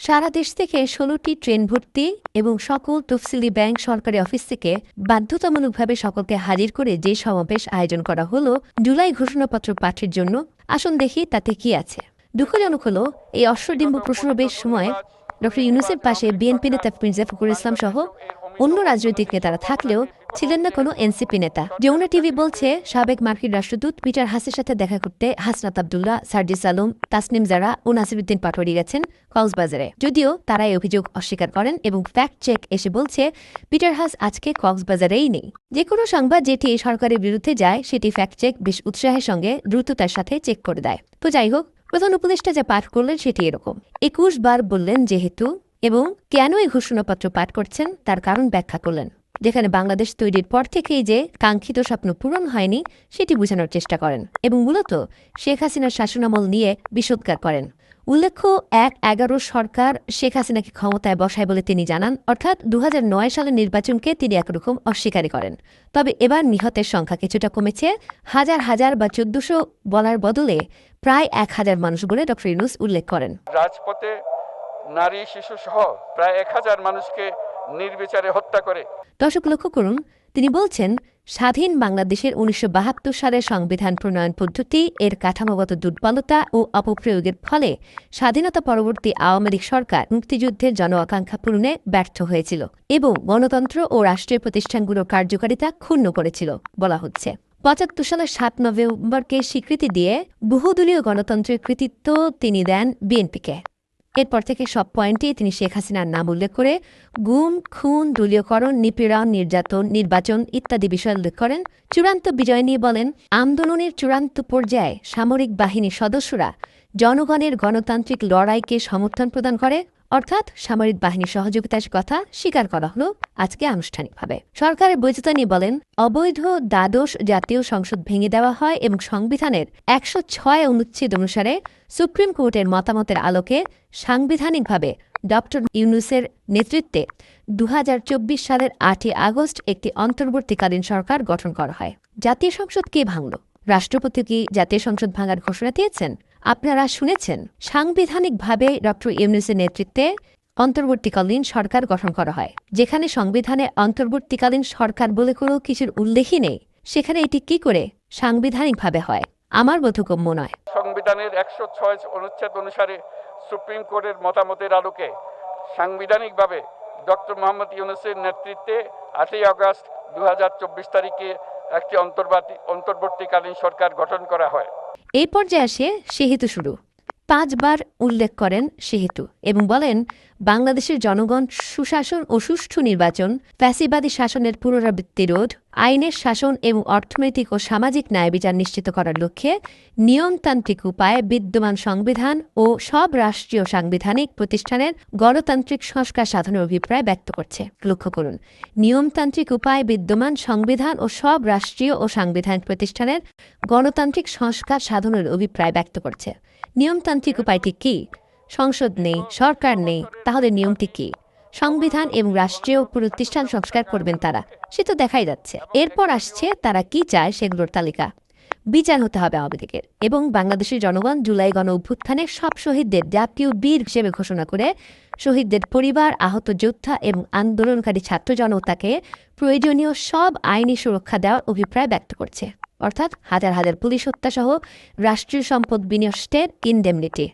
সারা দেশ থেকে ষোলোটি ট্রেন ভর্তি এবং সকল তফসিলি ব্যাংক সরকারি অফিস থেকে বাধ্যতামূলকভাবে সকলকে হাজির করে যে সমাবেশ আয়োজন করা হলো, জুলাই ঘোষণাপত্র পাঠের জন্য, আসুন দেখি তাতে কি আছে। দুঃখজনক হল, এই অশ্বডিম্ব প্রশ্নবেশ সময় ডক্টর ইউনুসেফ পাশে বিএনপি নেতা মির্জা ফখরুল ইসলাম সহ অন্য রাজনৈতিক নেতারা থাকলেও ছিলেন না কোনো এনসিপি নেতা। যমুনা টিভি বলছে, সাবেক মার্কিন রাষ্ট্রদূত পিটার হাসের সাথে দেখা করতে হাসনাত আবদুল্লাহ, সার্জিস আলম, তাসনিম জারা ও নাসিরুদ্দিন পাটোয়ারি গেছেন কক্সবাজারে। যদিও তারা এই অভিযোগ অস্বীকার করেন এবং ফ্যাক্ট চেক এসে বলছে, পিটার হাস আজকে কক্সবাজারেই নেই। যে কোনো সংবাদ যেটি সরকারের বিরুদ্ধে যায়, সেটি ফ্যাক্ট চেক বেশ উৎসাহের সঙ্গে দ্রুততার সাথে চেক করে দেয়। তো যাই হোক, প্রধান উপদেষ্টা যা পাঠ করলেন সেটি এরকম। একুশ বার বললেন যেহেতু এবং কেন এই ঘোষণাপত্র পাঠ করছেন তার কারণ ব্যাখ্যা করলেন। যেখানে বাংলাদেশ তৈরির পর থেকেই যে কাঙ্ক্ষিত স্বপ্ন পূরণ হয়নি, সেটি বোঝানোর চেষ্টা করেন এবং মূলত শেখ হাসিনার শাসনামল নিয়ে বিষোদ্গার করেন। উল্লেখ্য, এক এগারো সরকার শেখ হাসিনাকে ক্ষমতায় বসায় বলে তিনি জানান, অর্থাৎ দু হাজার নয় সালের নির্বাচনকে তিনি একরকম অস্বীকারী করেন। তবে এবার নিহতের সংখ্যা কিছুটা কমেছে, হাজার হাজার বা চোদ্দশো বলার বদলে প্রায় এক হাজার মানুষ বলে ডক্টর ইউনুস উল্লেখ করেন। রাজপথে নারী, শিশু সহ প্রায় এক হাজার মানুষকে নির্বিচারে হত্যা করে। দর্শক লক্ষ্য করুন, তিনি বলছেন, স্বাধীন বাংলাদেশের উনিশশো বাহাত্তর সালের সংবিধান প্রণয়ন পদ্ধতি, এর কাঠামোগত দুর্বলতা ও অপপ্রয়োগের ফলে স্বাধীনতা পরবর্তী আওয়ামী লীগ সরকার মুক্তিযুদ্ধের জন আকাঙ্ক্ষা পূরণে ব্যর্থ হয়েছিল এবং গণতন্ত্র ও রাষ্ট্রীয় প্রতিষ্ঠানগুলোর কার্যকারিতা ক্ষুণ্ণ করেছিল বলা হচ্ছে। পঁচাত্তর সালের সাত নভেম্বরকে স্বীকৃতি দিয়ে বহুদলীয় গণতন্ত্রের কৃতিত্ব তিনি দেন বিএনপিকে। এরপর থেকে সব পয়েন্টেই তিনি শেখ হাসিনার নাম উল্লেখ করে গুম, খুন, দলীয়করণ, নিপীড়ন, নির্যাতন, নির্বাচন ইত্যাদি বিষয় উল্লেখ করেন। চূড়ান্ত বিজয় নিয়ে বলেন, আন্দোলনের চূড়ান্ত পর্যায়ে সামরিক বাহিনীর সদস্যরা জনগণের গণতান্ত্রিক লড়াইকে সমর্থন প্রদান করে। অর্থাৎ সামরিক বাহিনীর সহযোগিতার কথা স্বীকার করা হলো আজকে আনুষ্ঠানিকভাবে। সরকারের বৈধতা নিয়ে বলেন, অবৈধ দ্বাদশ জাতীয় সংসদ ভেঙে দেওয়া হয় এবং সংবিধানের একশো ছয় অনুচ্ছেদ অনুসারে সুপ্রিম কোর্টের মতামতের আলোকে সাংবিধানিকভাবে ডক্টর ইউনুসের নেতৃত্বে দু হাজার চব্বিশ সালের আটই আগস্ট একটি অন্তর্বর্তীকালীন সরকার গঠন করা হয়। জাতীয় সংসদ কে ভাঙল? রাষ্ট্রপতি কি জাতীয় সংসদ ভাঙার ঘোষণা দিয়েছেন? আপনারা শুনেছেন, সাংবিধানিকভাবে ড ইউনুসের নেতৃত্বে অন্তর্বর্তীকালীন সরকার গঠন করা হয়। যেখানে সংবিধানে অন্তর্বর্তীকালীন সরকার বলে কোনো কিছুর উল্লেখই নেই, সেখানে এটি কি করে সাংবিধানিকভাবে হয়? আমার বোধগম্য নয়। সংবিধানের একশো ছয় অনুচ্ছেদ অনুসারে সুপ্রিম কোর্টের মতামতের আলোকে সাংবিধানিকভাবে ডক্টর মোহাম্মদ ইউনুসের নেতৃত্বে আটই আগস্ট দু হাজার চব্বিশ তারিখে একটি অন্তর্বর্তী অন্তর্বর্তীকালীন সরকার গঠন করা হয়। এই পর্যায়ে আসে সেহেতু শুরু। পাঁচবার উল্লেখ করেন সেহেতু এবং বলেন, বাংলাদেশের জনগণ সুশাসন ও সুষ্ঠু নির্বাচন, ফ্যাসিবাদী শাসনের পুনরাবৃত্তি রোধ আইনের শাসন এবং অর্থনৈতিক ও সামাজিক ন্যায় বিচার নিশ্চিত করার লক্ষ্যে নিয়মতান্ত্রিক উপায়ে বিদ্যমান সংবিধান ও সব রাষ্ট্রীয় সাংবিধানিক প্রতিষ্ঠানের গণতান্ত্রিক সংস্কার সাধনের অভিপ্রায় ব্যক্ত করছে। লক্ষ্য করুন, নিয়মতান্ত্রিক উপায়ে বিদ্যমান সংবিধান ও সব রাষ্ট্রীয় ও সাংবিধানিক প্রতিষ্ঠানের গণতান্ত্রিক সংস্কার সাধনের অভিপ্রায় ব্যক্ত করছে। নিয়মতান্ত্রিক উপায়টি কি? সংসদ নেই, সরকার নেই, তাহলে নিয়মটি কি? সংবিধান এবং রাষ্ট্রীয় প্রতিষ্ঠান সংস্কার করবেন তারা। সে তো দেখাই যাচ্ছে। এরপর আসছে তারা কি চায় সেগুলোর তালিকা। বিচার হতে হবে আওয়ামী লীগের এবং বাংলাদেশের জনগণ জুলাই গণ অভ্যুত্থানে সব শহীদদের জাতীয় বীর হিসেবে ঘোষণা করে শহীদদের পরিবার, আহত যোদ্ধা এবং আন্দোলনকারী ছাত্র জনতাকে প্রয়োজনীয় সব আইনি সুরক্ষা দেওয়ার অভিপ্রায় ব্যক্ত করছে। অর্থাৎ হাজার হাজার পুলিশ হত্যাসহ রাষ্ট্রীয় সম্পদ বিনষ্টের ইনডেমনিটি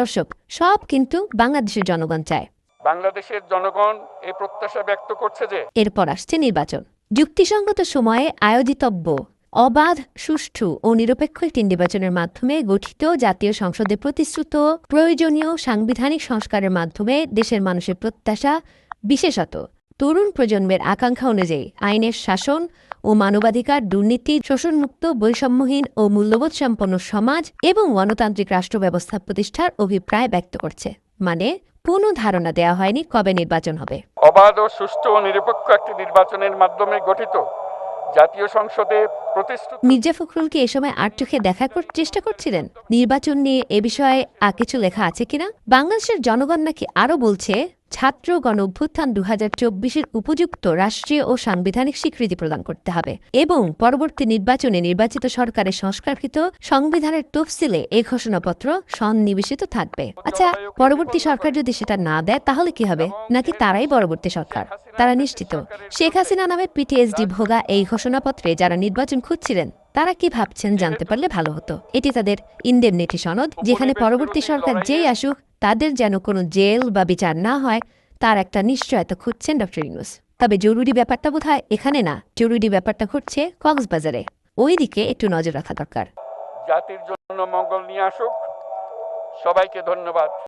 দর্শক, সব কিন্তু বাংলাদেশের জনগণ চায়। বাংলাদেশের জনগণ এই প্রত্যাশা ব্যক্ত করছে যে এরপর আসছে নির্বাচন। যুক্তিসঙ্গত সময়ে আয়োজিতব্য। অবাধ, সুষ্ঠু ও নিরপেক্ষ একটি নির্বাচনের মাধ্যমে গঠিত জাতীয় সংসদে প্রতিশ্রুত প্রয়োজনীয় সাংবিধানিক সংস্কারের মাধ্যমে দেশের মানুষের প্রত্যাশা বিশেষত তরুণ প্রজন্মের আকাঙ্ক্ষা অনুযায়ী আইনের শাসন ও মানবাধিকার, দুর্নীতি, শোষণমুক্ত, বৈষম্যহীন ও মূল্যবোধ সম্পন্ন সমাজ এবং গণতান্ত্রিক রাষ্ট্র ব্যবস্থা প্রতিষ্ঠার অভিপ্রায় ব্যক্ত করছে। মানে কোনো ধারণা দেয়া হয়নি কবে নির্বাচন হবে। অবাধ ও সুষ্ঠু ও নিরপেক্ষ একটি নির্বাচনের মাধ্যমে গঠিত জাতীয় সংসদে প্রতিশ্রুত মির্জা ফখরুল কি এ সময় আর চোখে দেখা করার চেষ্টা করছিলেন? নির্বাচন নিয়ে এ বিষয়ে আর কিছু লেখা আছে কিনা? বাংলাদেশের জনগণ নাকি আরও বলছে ছাত্র গণ অভ্যুত্থান দু হাজার উপযুক্ত রাষ্ট্রীয় ও সাংবিধানিক স্বীকৃতি প্রদান করতে হবে এবং পরবর্তী নির্বাচনে নির্বাচিত সরকারের সংস্কারকৃত সংবিধানের তফসিলে এই ঘোষণাপত্র সন্নিবেশিত থাকবে। আচ্ছা পরবর্তী সরকার যদি সেটা না দেয়, তাহলে কি হবে? নাকি তারাই পরবর্তী সরকার? তারা নিশ্চিত। শেখ হাসিনা নামে পিটিএসডি ভোগা এই ঘোষণাপত্রে যারা নির্বাচন খুঁজছিলেন তারা কি ভাবছেন জানতে পারলে ভালো হতো। এটি তাদের ইন্ডেমনিটি সনদ যেখানে পরবর্তী সরকার যেই আসুক তাদের যেন কোনো জেল বা বিচার না হয় তার একটা নিশ্চয়তা খুঁজছেন ডক্টর ইউনুস। তবে জরুরি ব্যাপারটা বোধ এখানে না জরুরি ব্যাপারটা ঘটছে কক্সবাজারে। ওই দিকে একটু নজর রাখা দরকার। জাতির জন্য মঙ্গল নিয়ে আসুক। সবাইকে ধন্যবাদ।